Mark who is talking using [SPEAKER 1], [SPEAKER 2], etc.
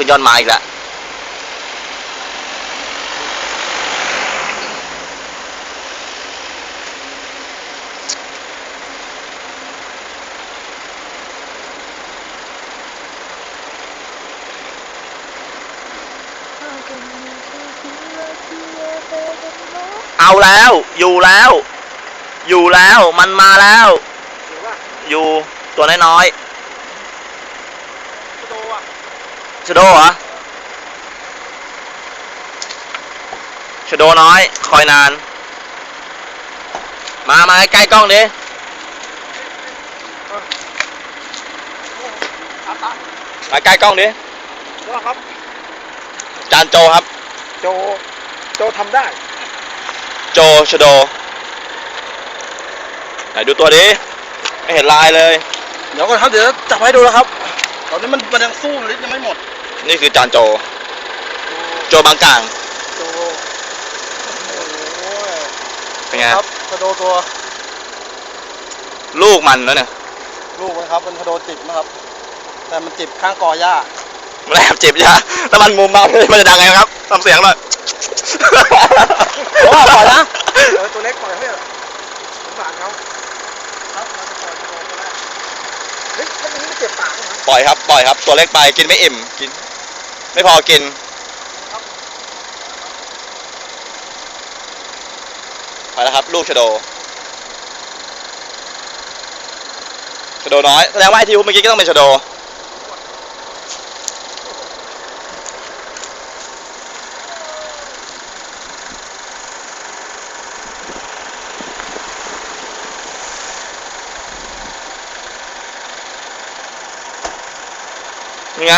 [SPEAKER 1] ขึ้นยอดไม้อีกแล้วเอาแล้ว อยู่แล้ว อยู่แล้ว มันมาแล้ว
[SPEAKER 2] อ
[SPEAKER 1] ยู่ตัวน้อย
[SPEAKER 2] กระโดดอะ
[SPEAKER 1] ๆ ชโดเหรอชโดน้อย คอยนาน มา มาใกล้ๆกล้องดิ
[SPEAKER 2] ครับตา
[SPEAKER 1] มาใกล้กล้องดิ
[SPEAKER 2] แล้วครับ
[SPEAKER 1] จานโจครับ
[SPEAKER 2] โจ โจทำได้
[SPEAKER 1] โจชโด ไหนดูตัวดิ ไม่เห็นลายเลย
[SPEAKER 2] เดี๋ยวก่อนครับ เดี๋ยวจับให้ดูแล้วครับ ตอนนี้มันมันยังสู้ลิตยังไม่หมด
[SPEAKER 1] นี่คือจานโจ โจบางกลาง
[SPEAKER 2] โจโอ้ย
[SPEAKER 1] เป็นไง
[SPEAKER 2] ครับกระโดดตัว
[SPEAKER 1] ลูกมันแล้วเนี่ย
[SPEAKER 2] ลูกมันครับมันกระโดดจิบนะครับ แต่มันจิบข้างกอหญ้า
[SPEAKER 1] มันแอบเจ็บยาถ้ามันมุมมามันจะดังไงครับทำเสียงหน่อย
[SPEAKER 2] โอ้ปล่อย เจ็บปาก
[SPEAKER 1] ปล่อยครับปล่อยครับ ตัวเล็กไปกินไม่อิ่มกิน ไม่พอกิน ไปแล้วครับ ลูกชะโดชะโดน้อยแสดงว่าไอที่เมื่อกี้ก็ต้องเป็นชะโด ยังไง